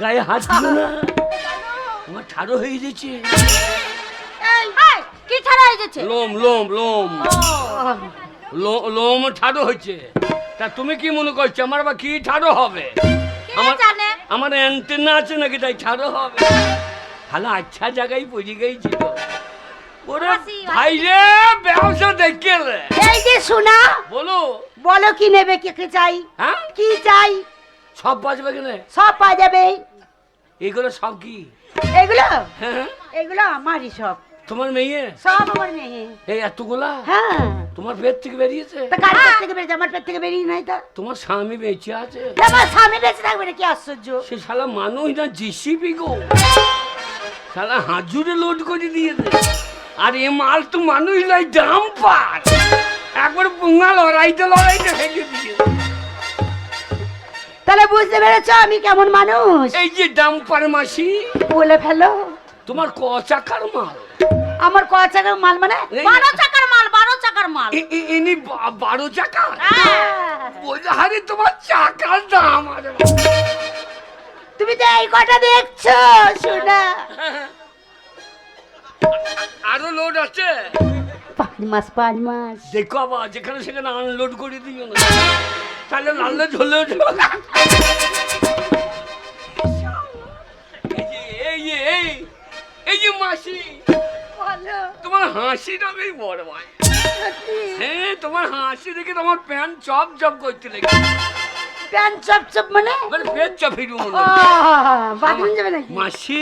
গায়ে হাত দিও না। আমার ঠাড়ো হয়ে গেছে। এই, কি ছাড়া হয়ে গেছে? লোম লোম লোম। লোম ঠাড়ো হচ্ছে তা তুমি কি মনে করছ আমার বা কি ঠাড়ো হবে? আমার জানে? আমার অ্যান্টেনা আছে নাকি তাই ঠাড়ো হবে? তাহলে আচ্ছা জায়গায় পড়ে গেছিল ওরে হাসি, হাসি। ভাই রে ব্যবসা দেখে এই যে শোনা বলো। বলো কি নেবে কে কে চাই? হ্যাঁ? কি চাই? সব বাজবে কেনে? সব পাওয়া যাবে এগুলো সব কি? এগুলো হ্যাঁ এগুলো আমারই সব। তোমার মেয়ে? সব আমার মেয়ে। এই এতগুলা? হ্যাঁ। তোমার পেট থেকে বেরিয়েছে? তা কার পেট থেকে বেরিয়েছে? আমার পেট থেকে বেরিয়ে নাই তা। তোমার স্বামী বেঁচে আছে? আমার স্বামী বেঁচে থাকবে না কি আশ্চর্য? সে শালা মানুষ না জিসিপি গো। শালা হাজুরে লোড করে দিয়েছে আর এ মাল তো মানুষ নয় দাম পার একবার পুঙ্গা লড়াইতে লড়াইতে ফেলে দিয়েছে তাহলে বুঝতে পেরেছ আমি কেমন মানুষ? এই যে দাম পার মাসি বলে ফেলো। তোমার ক চাকার মাল? আমার ক টাকার মাল মানে? বারো চাকার মাল বারো চাকার মাল। ইনি বারো চাকা হ্যাঁ। তোমার চাকার দাম আরে তুমি তো এই কটা দেখছ শোনা। আরও লোড আছে? পাঁচ মাস পাঁচ মাস। দেখো আবার যেখানে সেখানে আনলোড করে দিও। না তাহলে লাল্লে ঝোলে এই এই যে এই এই যে মাসি। তোমার হাসিটা বেশ বড় ভাই। হ্যাঁ তোমার হাসি দেখে তোমার প্যান্ট চপ চপ করতে লেগে। প্যান চপ চপ মানে? মানে পেট চপ হিরু ও বাথরুম যাবে নাকি? মাসি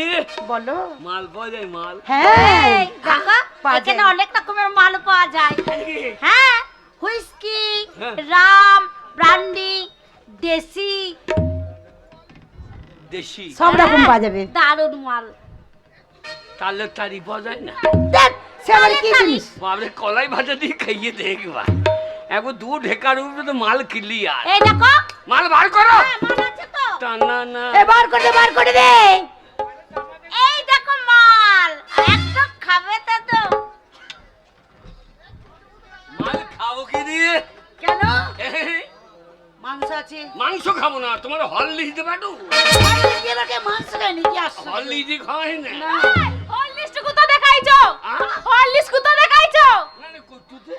বলো। মাল পাওয়া যায় মাল। হ্যাঁ এই, দেখো পাওয়া এখানে অনেক রকমের মাল পাওয়া যায়। হ্যাঁ হুইস্কি হ্যাঁ। রাম ব্রান্ডি দেশি। দেশি। সব রকম পাওয়া যাবে দারুণ মাল। তাহলে তারি যায় না। সে আবার কি জিনিস? বাবরে কলাই ভাজা দিয়ে খাইয়ে দেখবা এখন দু ঢেকার উপরে তো মাল ক্লিয়ার এই দেখো। মাল বার করো। হ্যাঁ, মাল আছে তো। না না। এ বার করে দে বার করে দে। এই দেখো মাল। একদম খাবে তো তো। মাল খাব কি দিয়ে? কেন? মাংস আছে। মাংস খাব না তোমার হল লিখতে পারো এবারে মাংস খাইনি কি আসছে হল লিখতে খাওয়াই না হরলিক্স কুতো দেখাইছো? হরলিক্স কুতো দেখাইছো? না, না, কুত্তুতে।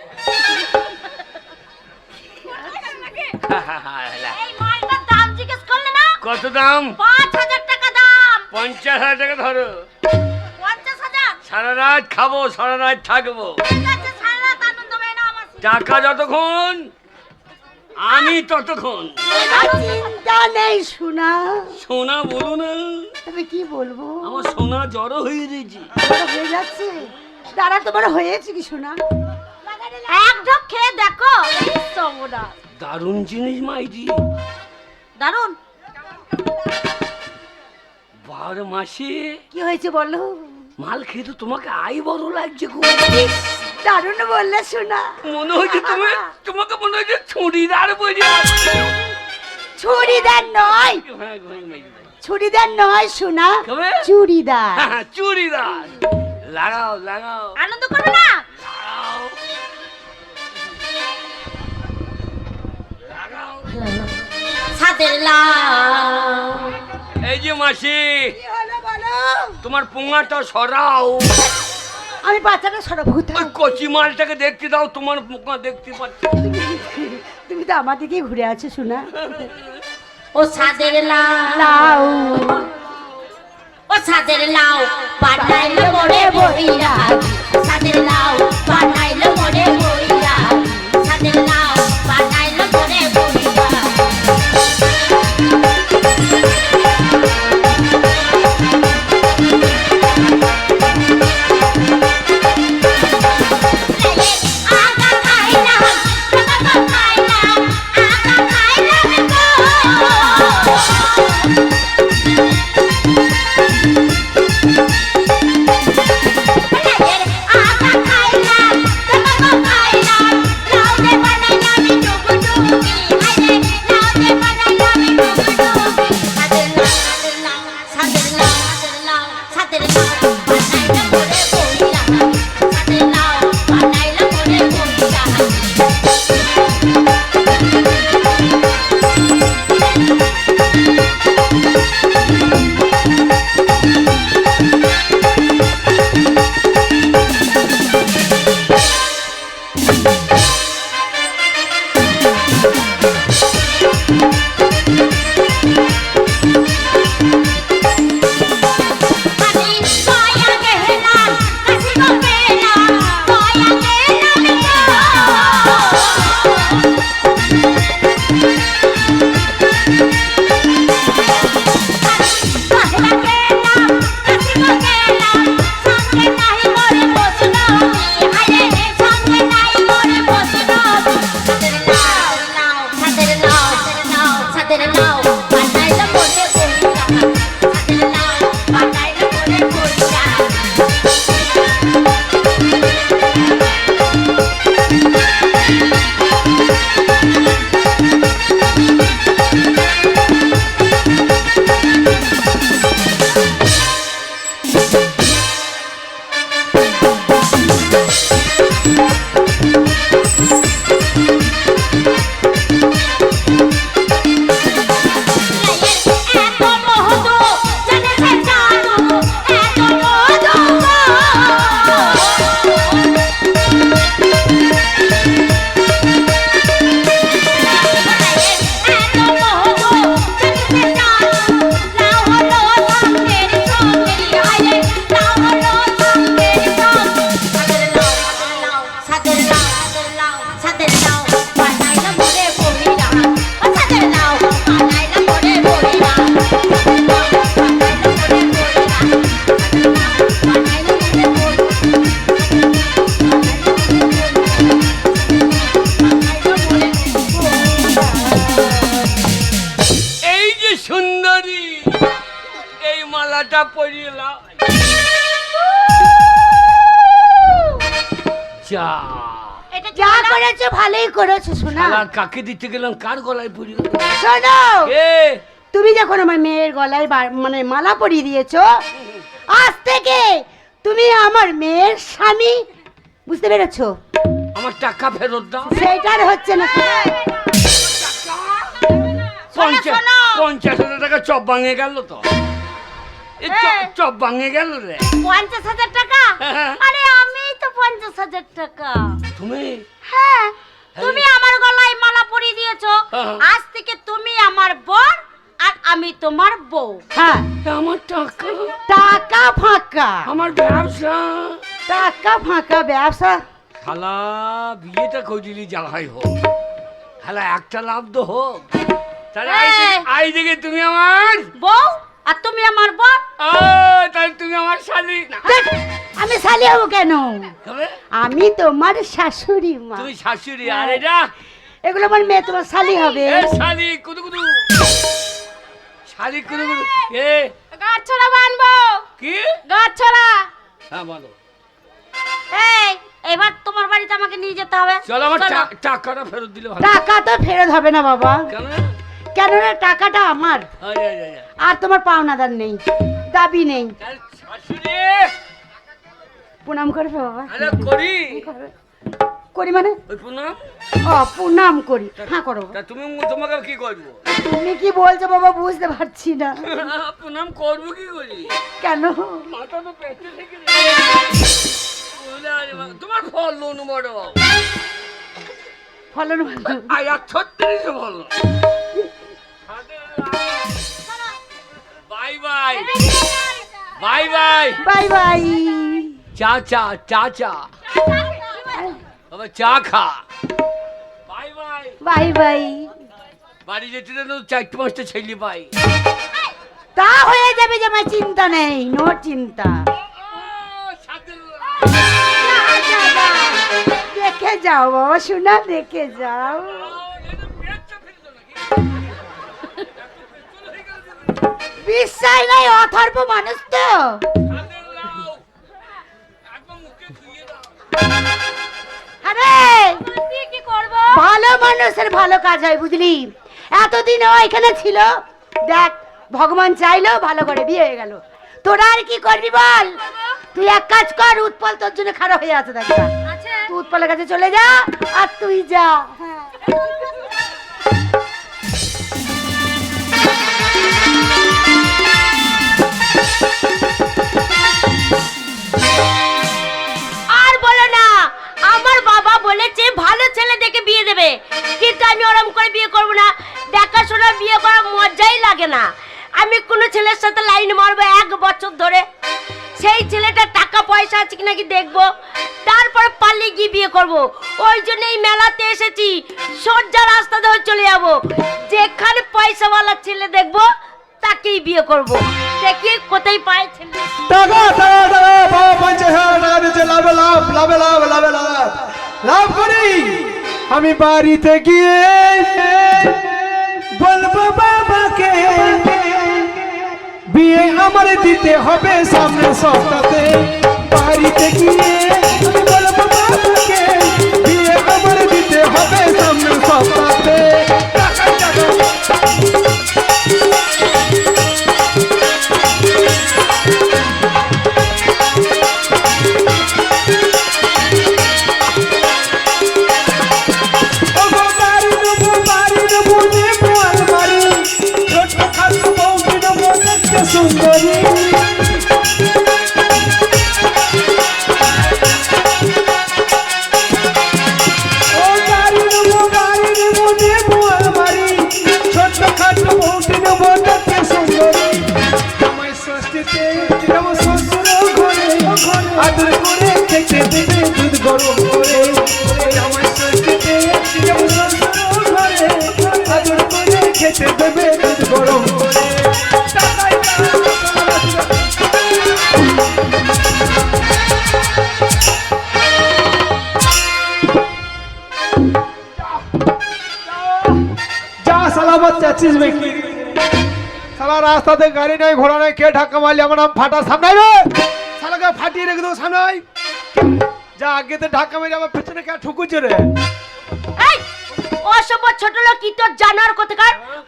এই মালটার দাম জিজ্ঞেস করলে না? কত দাম? পাঁচ হাজার টাকা দাম। পঞ্চাশ হাজার টাকা ধরো। সারা রাত খাব সারা রাত থাকব। টাকা যতক্ষণ আমি ততক্ষণ। চিন্তা নেই শোনা সোনা বলো না। তবে কি বলব? আমার সোনা জড়ো হয়ে গেছি হয়ে যাচ্ছে? দাঁড়া তোমার হয়েছে কি শোনা এক ঢোক খেয়ে দেখো। এই দারুণ জিনিস মাইজি দারুণ বারো মাসে কি হয়েছে বলো? মাল খেয়ে তো তোমাকে আই বড় লাগছে খুব দারুণ বললে শোনা। মনে হচ্ছে তুমি তোমাকে মনে হচ্ছে ছুরিদার বইরে চুড়িদার নয়। হ্যাঁ, মাইজি। চুড়িদার নয় শোনা। কবে? চুড়িদার। হ্যাঁ, চুড়িদার। লাগাও লাগাও। আনন্দ করবে না। এই যে মাসি বলো? তোমার পোঙাটা সরাও। আমি বাচ্চাটা সরব ওই কচি মালটাকে দেখতে দাও তোমার পোঙা দেখতে পাচ্ছি। তুমি তো আমার দিকেই ঘুরে আছো শোনা ও সাদের লাউ। লাউ। ও সাদের লাউ পাটাইলে মোরে বইরা সাদের লাউ বানাইলো করেছ শোনা কাকে দিতে গেলাম? কার গলায় পরি গেল শোনো! তুমি যখন আমার মেয়ের গলায় মানে মালা পরিয়ে দিয়েছ আজ থেকে তুমি আমার মেয়ের স্বামী বুঝতে পেরেছ? আমার টাকা ফেরত দাও। সেইটার হচ্ছে না পঞ্চাশ পঞ্চাশ হাজার টাকা চপ ভাঙে গেল তো। হ্যাঁ। চপ ভাঙে গেল রে। পঞ্চাশ হাজার টাকা? হ্যাঁ। আরে আমি তো পঞ্চাশ হাজার টাকা। তুমি? হ্যাঁ। তুমি আমার গলায় মালা পরিয়ে দিয়েছ। হ্যাঁ। আজ থেকে তুমি আমার বোন আর আমি তোমার বউ। হ্যাঁ। আমার টাকা। টাকা ফাঁকা। আমার ব্যবসা। টাকা ফাঁকা ব্যবসা। শালা বিয়েটা যা হয় হোক। শালা একটা লাভ তো হোক। তাহলে আই। আই থেকে তুমি আমার বউ? আর তুমি আমার ও তাহলে তুমি আমার শালি। না। আমি শালি হব কেন? আমি তোমার শাশুড়ি মা। তুমি শাশুড়ি আর এটা এগুলো আমার মেয়ে তোমার শালি হবে। শালি কুদু কুদু। শালি কুদু কুদু। এ গাছ ছড়া বানবো। কি? গাছ ছড়া। হ্যাঁ বলো। এই এবার তোমার বাড়িতে আমাকে নিয়ে যেতে হবে। চলো আমার টাকাটা ফেরত দিলে টাকা তো ফেরত হবে না বাবা। কেন কেন না টাকাটা আমার। আরে তোমার পাওনাদার নেই দাবি নেই। প্রণাম করবে বাবা। করি। করি মানে? ও প্রণাম করি। হ্যাঁ করো তুমি তোমাকে কি করব? তুমি কি বলছো বাবা বুঝতে পারছি না। প্রণাম করব কি করি? কেন? মাথা তো পেটে থেকে তোমার ফল লোন বড়। ফলন ছত্রিশ ফল bye bye bye bye bye. চা চা চা চা। বাবা চা খা। Bye bye bye bye. বাড়ি যেতে যেন চারটে পাঁচটা ছেলে পাই তা হয়ে যাবে যে আমার চিন্তা নেই নো চিন্তা। দেখে যাও বাবা শোনা দেখে যাও। বিশ্বাস নাই অথর্ব মানুষ তো। আরে! কি করব ভালো মানুষের ভালো কাজ হয় বুঝলি? এতদিন এখানে ছিল। দেখ ভগবান চাইলো ভালো করে বিয়ে হয়ে গেল। তোরা আর কি করবি বল? তুই এক কাজ কর উৎপল তোর জন্য খারাপ হয়ে আছে দেখ। যা। তুই উৎপলের কাছে চলে যা আর তুই যা। আর বলো না, আমার বাবা বলেছে ভালো ছেলে দেখে বিয়ে দেবে, কিন্তু আমি ওরম করে বিয়ে করব না। দেখাশোনা, বিয়ে করার মজাই লাগে না। আমি কোনো ছেলের সাথে লাইন মারবো এক বছর ধরে। সেই ছেলেটার টাকা পয়সা আছে কি নাকি দেখব। তারপরে পালিয়ে গিয়ে বিয়ে করব। ওই জন্য এই মেলাতে এসেছি। সোজা রাস্তা ধরে চলে যাব। যেখানে পয়সাওয়ালা ছেলে দেখব, তাকেই বিয়ে করব। দেখি কোথায় পায় ছেলে? টাকা টাকা টাকা বাবা পঞ্চাশ হাজার টাকা দিচ্ছে, লাভে, লাভ লাভে লাভ লাভে, লাভ লাভ করি। আমি বাড়িতে গিয়ে বলব বাবাকে, বিয়ে আমার দিতে হবে সামনে সপ্তাহে বাড়িতে গিয়ে বলব বাবাকে যাচ্ছিস বে সালা রাস্তাতে গাড়ি নাই ঘোড়া নাই কে ঢাকা মারলি? আমার নাম ফাটা সামনাই রে! সালাকে ফাটিয়ে রেখে দেবো সামনাই। যা আগে তো ঢাকা মেরে আমার পেছনে কে ঠুকুছে রে? এই অসভ্য ছোট লোক কি তোর জানার কথা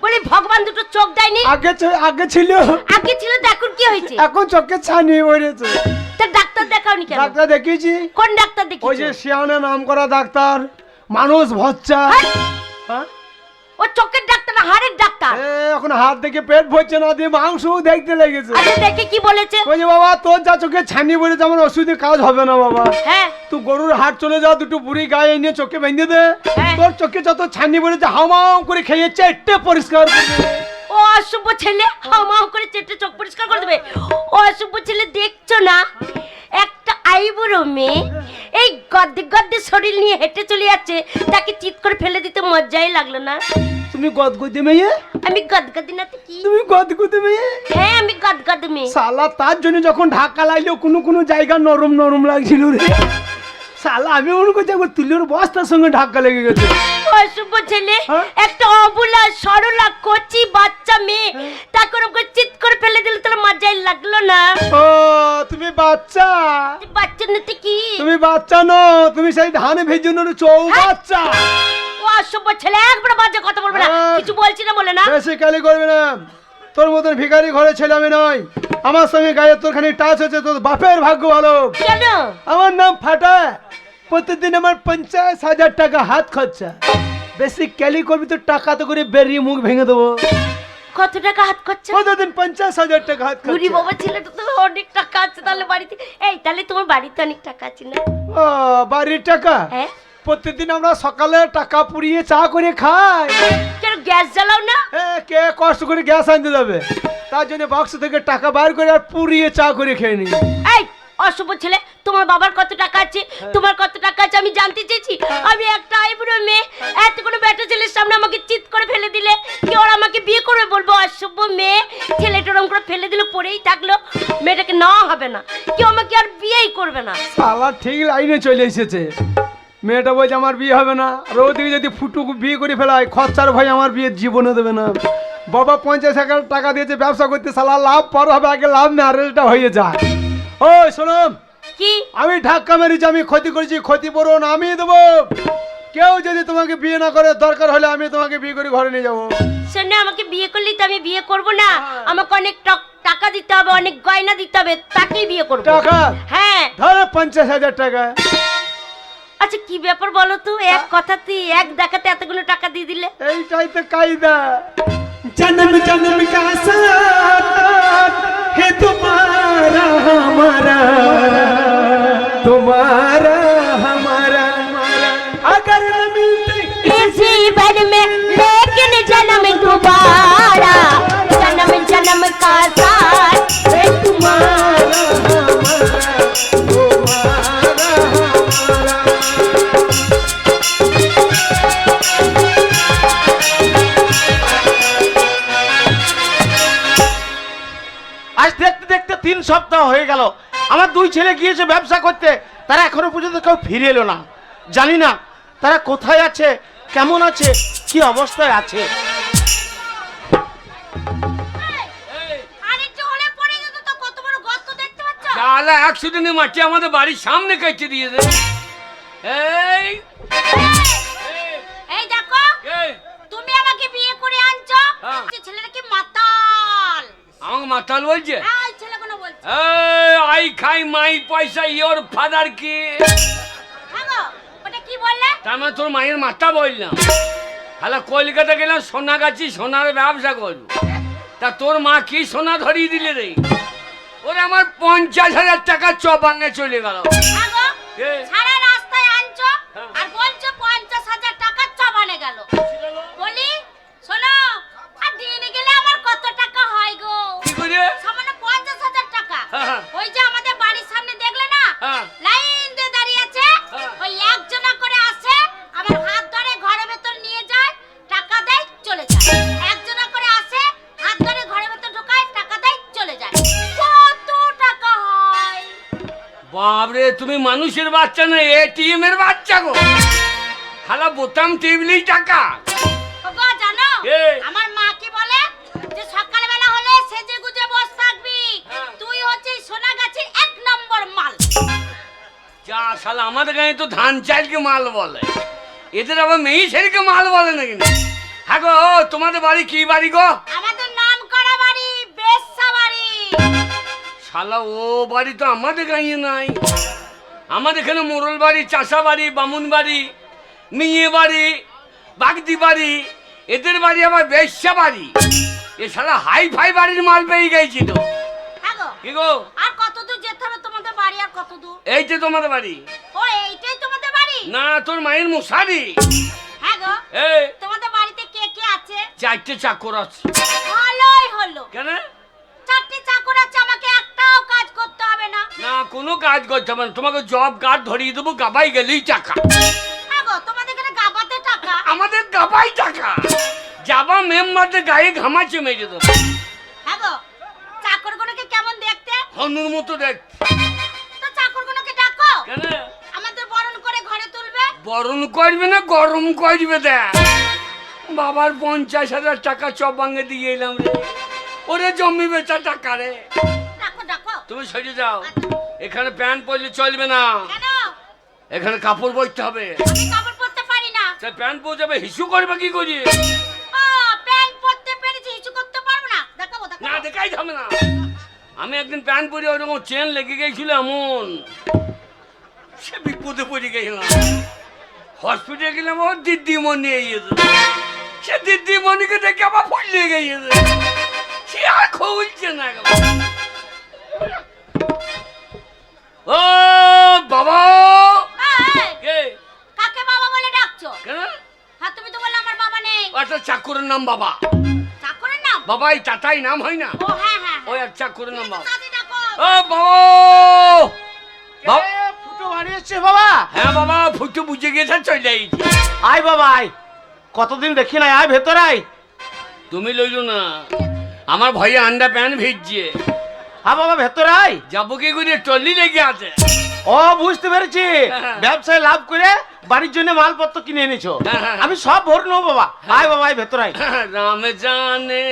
বলি ভগবান দুটো চোখ দেয়নি? আগে আগে ছিল। আগে ছিল তো এখন কি হয়েছে? এখন চোখে ছানি পড়েছে। তো ডাক্তার দেখাওনি কেন? ডাক্তার দেখিয়েছি। কোন ডাক্তার দেখিয়েছি? ওই যে শিয়ানা নাম করা ডাক্তার মানুষ ভচ্চা। হ্যাঁ? ও চোখের ডাক্তার না হাড়ের ডাক্তার? এ, এখন হাত থেকে পেট ভরছে না দিয়ে মাংস দেখতে লেগেছে। আচ্ছা দেখে কি বলেছে? বলছে বাবা তোর যা চোখে ছানি পড়েছে আমার ওষুধে কাজ হবে না বাবা। হ্যাঁ। তুই গরুর হাট চলে যা দুটো বুড়ি গায়ে নিয়ে চোখে বেঁধে দে। হ্যাঁ। তোর চোখে যত ছানি পড়েছে হামাও করে খেয়ে চেটে পরিষ্কার করে। ও অসভ্য ছেলে হামাও করে চেটে চোখ পরিষ্কার করে দেবে। ও অসভ্য ছেলে দেখছ না? আইবুড়ো মেয়ে। এই গদ্দে গদ্দে শরীর নিয়ে হেঁটে চলে যাচ্ছে। তাকে চিৎ করে ফেলে দিতে মজাই লাগল না। তুমি গদগদি মেয়ে? আমি গদগদি না তো কি? তুমি গদগদি মেয়ে? হ্যাঁ আমি গদগদ মেয়ে। শালা তার জন্য যখন ঢাকা লাগল কোনো কোনো জায়গা নরম নরম লাগছিল রে। সালা আমি মনে করছি একবার তুলির বস্তার সঙ্গে ধাক্কা লেগে গেছে। অসভ্য ছেলে হ্যাঁ? একটা অবুলা সরলা কচি বাচ্চা মেয়ে তাকে ওরকম করে চিৎ করে ফেলে দিলে তাহলে মজাই লাগল না। ও তুমি বাচ্চা? বাচ্চা নিতে কি? তুমি বাচ্চা নো তুমি সেই ধান ভেজনের চৌ বাচ্চা ও অসভ্য ছেলে একবার বাজে কথা বলবে না। হ্যাঁ। কিছু বলছি না বলে না। বেশি কালি করবে না। তোর মতন ভিখারি ঘরে ছেলে আমি নয় আমার সঙ্গে গায়ে তোর খানি টাচ হচ্ছে তোর বাপের ভাগ্য ভালো। কেন? আমার নাম ফাটা। প্রতিদিন আমার পঞ্চাশ হাজার টাকা হাত খরচা। বেশি ক্যালি করবি তো টাকা তো করে বেরিয়ে মুখ ভেঙে দেবো। কত টাকা হাত করছে প্রতিদিন পঞ্চাশ হাজার টাকা হাত খরচা। বাবা ছেলেটা তো অনেক টাকা আছে তাহলে বাড়িতে। এই তাহলে তোমার বাড়িতে অনেক টাকা আছে না? ও, বাড়ির টাকা? হ্যাঁ। প্রতিদিন আমরা সকালে টাকা পুড়িয়ে চা করে খাই। কেন গ্যাস জ্বালাও না? এ, কে কষ্ট করে গ্যাস আনতে যাবে? তার জন্য বাক্স থেকে টাকা বার করে আর পুড়িয়ে চা করে খেয়ে নি এই অশুভ ছেলে তোমার বাবার কত টাকা আছে? তোমার কত টাকা আছে আমি জানতে চেয়েছি। আমি একটা আইবুড়ো মেয়ে এত কোনো বেটা ছেলের সামনে আমাকে চিৎ করে ফেলে দিলে। কি ওরা আমাকে বিয়ে করবে বলব? অশুভ মেয়ে ছেলেটা ওরম করে ফেলে দিলে পড়েই থাকল। মেয়েটাকে নেওয়া হবে না। কেউ আমাকে আর বিয়েই করবে না। সালা ঠিক লাইনে চলে এসেছে। মেয়েটা বলছে আমার বিয়ে হবে না। আর ওদিকে যদি ফুটুক বিয়ে করে ফেলায় খরচার ভাই আমার বিয়ে জীবনে দেবে না। বাবা পঞ্চাশ হাজার টাকা দিয়েছে ব্যবসা করতে সালা লাভ পর হবে আগে লাভ ম্যারেজটা হয়ে যায়। ও শোনো। কি? আমি ধাক্কা মেরেছি আমি ক্ষতি করেছি ক্ষতিপূরণ আমি দেবো। কেউ যদি তোমাকে বিয়ে না করে দরকার হলে আমি তোমাকে বিয়ে করে ঘরে নিয়ে যাব। শোনে আমাকে বিয়ে করলে তো আমি বিয়ে করব না। আমাকে অনেক টক- টাকা দিতে হবে অনেক গয়না দিতে হবে তাকেই বিয়ে করব। টাকা? হ্যাঁ। ধরো পঞ্চাশ হাজার টাকা। আচ্ছা কি ব্যাপার বলো তো এক কথাতে এক দেখাতে এতগুলো টাকা দিয়ে দিলে এইটাই তো কায়দা जन्म जन्म का साथ है तुम्हारा हमारा तुम्हारा দেখতে দেখতে তিন সপ্তাহ হয়ে গেল। আমার দুই ছেলে গিয়েছে ব্যবসা করতে তারা এখনও পর্যন্ত কেউ ফিরে এলো না। জানি না তারা কোথায় আছে কেমন আছে কি অবস্থায় আছে। আরে জলে পড়ে যেত তো কত বড় গর্ত দেখতে পাচ্ছ? শালা অ্যাক্সিডেন্টে মাটি আমাদের বাড়ির সামনে কেটে দিয়েছে এই এই দেখো তুমি আমাকে বিয়ে করে আনছো। হ্যাঁ। ছেলেটা কি মাতাল? আমাকে মাতাল বলছে? আই খাই মাই পয়সা ইয়োর ফাদার কি? হ্যাঁ কি তার মানে তোর মায়ের মাথা বললাম। তাহলে কলকাতা গেলাম সোনা গাছি সোনার ব্যবসা করব। তা তোর মা কি সোনা ধরিয়ে দিলে রে? ওরে আমার পঞ্চাশ হাজার টাকা চপাঙ্গে চলে গেল। হ্যাঁ সারা তুমি মানুষের বাচ্চা না এটিএম এর বাচ্চা গো। হালা বোতাম টিপলি টাকা। জানো আমার মা কি বলে? যে সকালবেলা হলে সেজে গুজে বস থাকবি। হ্যাঁ। তুই হচ্ছিস সোনাগাছির এক নম্বর মাল। যা শালা আমাদের গায়ে তো ধান চাইলকে মাল বলে। এদের আবার মেয়ে ছেলেকে মাল বলে না কিন্তু হ্যাঁ গো তোমাদের বাড়ি কি বাড়ি গো? আমাদের নাম করা বাড়ি বেশ বাড়ি। শালা ও বাড়ি তো আমাদের গাঁয়ে নাই। আমাদের এখানে মোরল বাড়ি চাষা বাড়ি বামুন বাড়ি মিয়ে বাড়ি বাগদি বাড়ি এদের বাড়ি আবার বেশ্যা বাড়ি। এছাড়া হাই ফাই বাড়ির মাল পেয়ে গেছি তো। হ্যাঁ কি গো? আর কত দূর যেতে হবে তোমাদের বাড়ি আর কত দূর? এই তো তোমাদের বাড়ি। ও এইটাই তোমাদের বাড়ি? না তোর মায়ের মশারি। হ্যাঁ গো। এই। তোমাদের বাড়িতে কে কে আছে? চারটে চাকর আছে। ভালোই হলো। কেন? কোনো কাজ করতে হবে না। তোমাকে জব কার্ড ধরিয়ে দেবো গাবাই গেলেই টাকা। তোমাদের এখানে গাবাতে টাকা? আমাদের গাবাই টাকা। যাবা মেম্বারদের গায়ে ঘামাচে মেরে দেবো। হ্যাঁ গো চাকরগুলোকে কেমন দেখতে? হনুর মতো দেখ তো চাকরগুলোকে ডাকো। কেন? আমাদের বরণ করে ঘরে তুলবে। বরণ করবে না গরম করবে দেখ। বাবার পঞ্চাশ হাজার টাকা ভাঙে দিয়ে এলাম রে। ওরে জমি বেচা টাকা রে। তুমি সরে যাও। এখানে প্যান্ট পরলে চলবে না। এখানে কাপড় পরতে হবে। আমি কাপড় পরতে পারি না। সে প্যান্ট পরে যাবে হিসু করবে কি করি? না। দেখাই যাবে না। আমি একদিন প্যান্ট পরে ওরকম চেন লেগে গেছিল এমন। সে বিপদে পড়ে গেছিলাম হসপিটালে গেলাম ওর দিদিমণি এসেছে। সে দিদিমণিকে দেখে আবার ফুলে গেছে। সে আর খুলছে না। ও বাবা! কে? কাকে বাবা বলে ডাকছো? কেন? হ্যাঁ তুমি তো বললে আমার বাবা নেই। একটা চাকুরের নাম বাবা। চাকরের নাম? বাবাই টাটাই নাম হয় না? ও হ্যাঁ হ্যাঁ ওই এক চাকুরের নাম বাবা। ও বাবা! বাবা ফুটো বাড়ি বাবা? হ্যাঁ বাবা ফুটু বুঝে গেছে চলে আইছি আয় বাবা আয়। কতদিন দেখি নাই আয় ভেতর আয়। তুমি লইলো না। আমার ভয়ে আন্ডা প্যান্ট ভিজছে। হ্যাঁ বাবা ভেতর আয়। যাব কি করে টলি লেগে আছে। ও বুঝতে পেরেছি। ব্যবসায় লাভ করে বাড়ির জন্য মালপত্র কিনে এনেছো। হ্যাঁ, হ্যাঁ, আমি সব ভর নেব বাবা। আয় বাবা আয় ভেতর আয়। রাম জানে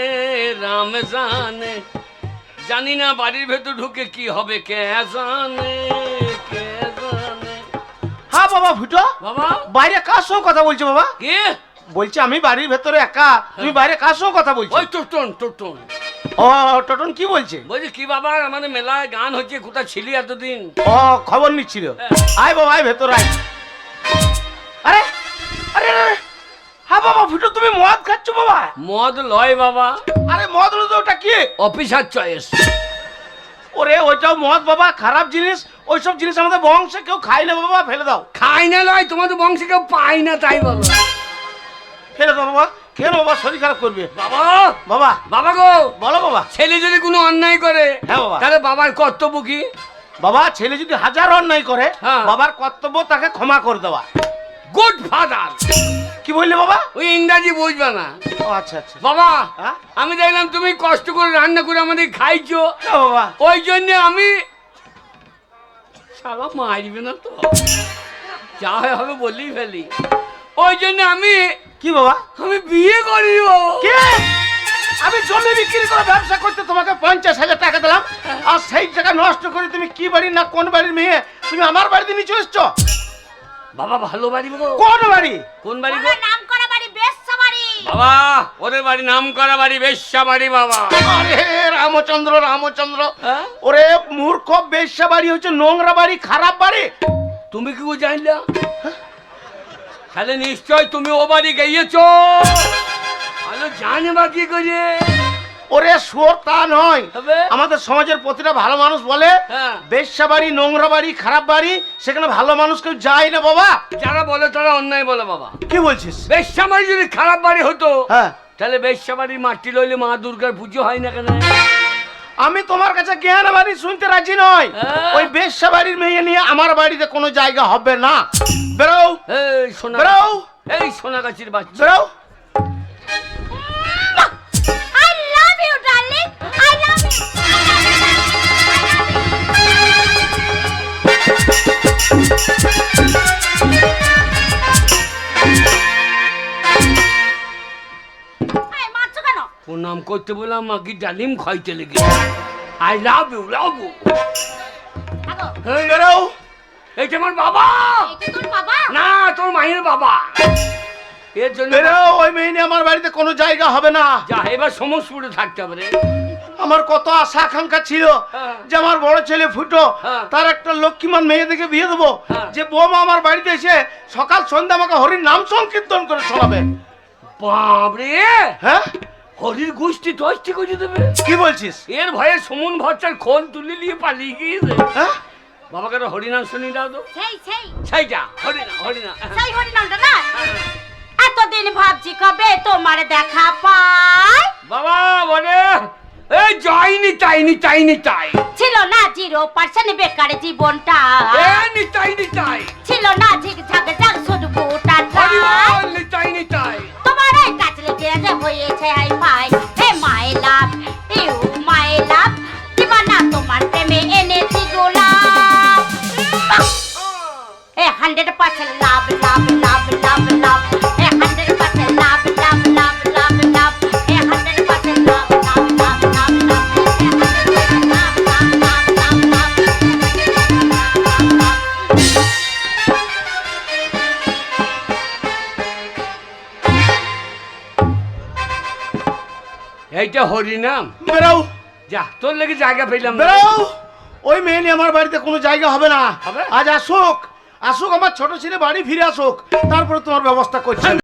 রাম জানে। জানি না বাড়ির ভেতর ঢুকে কি হবে কে জানে কে জানে। হ্যাঁ বাবা ফুটো। বাবা। বাইরে কার সঙ্গে কথা বলছো বাবা? কে? বলছি আমি বাড়ির ভেতরে একা। তুমি বাইরে কার সঙ্গে কথা বলছো? ওই টোটন টোটন ও টোটন কি বলছে? বলছি কি বাবা আমাদের মেলায় গান হচ্ছে কোথা ছিলি এতদিন? ও খবর নিচ্ছিল। আয় বাবা আয় ভেতর আয়। আরে আরে হ্যাঁ বাবা ফুটো তুমি মদ খাচ্ছ বাবা? মদ লয় বাবা। আরে মদ হলো তো ওটা কি? Officer choice. ওরে ওইটাও মদ বাবা খারাপ জিনিস। ওইসব জিনিস আমাদের বংশে কেউ খায় না বাবা ফেলে দাও। খাই না লয় তোমাদের বংশে কেউ পাই না তাই বলো ফেলে দাও বাবা। কেন বাবা? শরীর খারাপ করবে? বাবা! বাবা! বাবা গো! বলো বাবা। ছেলে যদি কোনো অন্যায় করে হ্যাঁ বাবা। তাহলে বাবার কর্তব্য কি? বাবা ছেলে যদি হাজার অন্যায় করে হ্যাঁ। বাবার কর্তব্য তাকে ক্ষমা করে দেওয়া। গুড ফাদার কি বললে বাবা? ওই ইংরাজি বুঝবে না। ও আচ্ছা আচ্ছা। বাবা হ্যাঁ? আমি দেখলাম তুমি কষ্ট করে রান্না করে আমাদের খাইছো। হ্যাঁ বাবা। ওই জন্য আমি শালা মারবে না তো? যা হয় হবে বললেই ফেলি। ওই জন্য আমি কি বাবা? আমি বিয়ে করিব। কে? আমি জমি বিক্রি করে ব্যবসা করতে তোমাকে পঞ্চাশ হাজার টাকা দিলাম আর সেই টাকা নষ্ট করে তুমি কি বাড়ি না কোন বাড়ির মেয়ে? তুমি আমার বাড়িতে নিয়ে চলে এসছো? বাবা ভালো বাড়ি গো। কোন বাড়ি? কোন বাড়ি গো? নাম করা বাড়ি বেশ্যা বাড়ি। বাবা ওদের বাড়ি নাম করা বাড়ি বেশ্যা বাড়ি বাবা। আরে রামচন্দ্র রামচন্দ্র হ্যাঁ? ওরে মূর্খ বেশ্যা বাড়ি হচ্ছে নোংরা বাড়ি খারাপ বাড়ি। তুমি কি করে জানলা? তাহলে নিশ্চয় তুমি ও বাড়ি গিয়েছ। আলো জানে বা কি করে? ওরে সোর তা নয়। আমাদের সমাজের প্রতিটা ভালো মানুষ বলে হ্যাঁ। বেশ্যা বাড়ি নোংরা বাড়ি খারাপ বাড়ি সেখানে ভালো মানুষ কেউ যায় না বাবা। যারা বলে তারা অন্যায় বলে বাবা। কি বলছিস? বেশ্যা বাড়ি যদি খারাপ বাড়ি হতো হ্যাঁ। তাহলে বেশ্যা বাড়ির মাটি লইলে মা দুর্গার পুজো হয় না কেন? আমি তোমার কাছে জ্ঞান বাড়ি শুনতে রাজি নয় হ্যাঁ। ওই বেশ্যা বাড়ির মেয়ে নিয়ে আমার বাড়িতে কোনো জায়গা হবে না। বেরো। এই সোনা বেরো। এই সোনা গাছির বাচ্চা। বেরো। প্রণাম করতে বললাম মাকে ডালিম খাইতে লেগে I love you love you আগো বেরো। এইটা আমার বাবা। না তোর মায়ের বাবা। এর জন্য বেরো ওই মেয়ে নিয়ে আমার বাড়িতে কোনো জায়গা হবে না। যা এবার সমস্তপুরে থাকতে হবে রে। আমার কত আশা আকাঙ্ক্ষা ছিল হ্যাঁ। যে আমার বড় ছেলে ফুটো হ্যাঁ। তার একটা লক্ষ্মীমান মেয়ে দেখে বিয়ে দেবো। হ্যাঁ। যে বৌমা আমার বাড়িতে এসে সকাল সন্ধ্যা আমাকে হরির নাম সংকীর্তন করে শোনাবে। বাপরে! হ্যাঁ? হরির গোষ্ঠী টষ্টি করে দেবে কি বলছিস এর ভয়ে সমন ভট্টার খোল তুলে নিয়ে পালিয়ে গিয়েছে হ্যাঁ বাবাকে তো হরিনাম শুনি দাও তো সেই সেই সেইটা হরিনাম হরিনাম সেই হরিনামটা না এতদিন ভাবছি কবে তোমার দেখা পাই বাবা বলে এই যাইনি তাইনি তাইনি তাই ছিল না জিরো পার্সেন্ট বেকার জীবনটা এ নিতাই নিতাই ছিল না ঝিকঝাক ঝাক শুধু বুটাটা হরি বল নিতাই নিতাই তোমার হয়েছে hi fi. Hey my love, you my love দিবানা তোমার প্রেমে এনেছি গোলাপ। A hundred percent love love love love love. এইটা হরিনাম বেরাও যা তোর লেগে জায়গা পেলাম না। বেরাও ওই মেয়ে নিয়ে আমার বাড়িতে কোনো জায়গা হবে না। হবে? আজ আসুক। আসুক আমার ছোট ছেলে বাড়ি ফিরে আসুক। তারপরে তোমার ব্যবস্থা করছি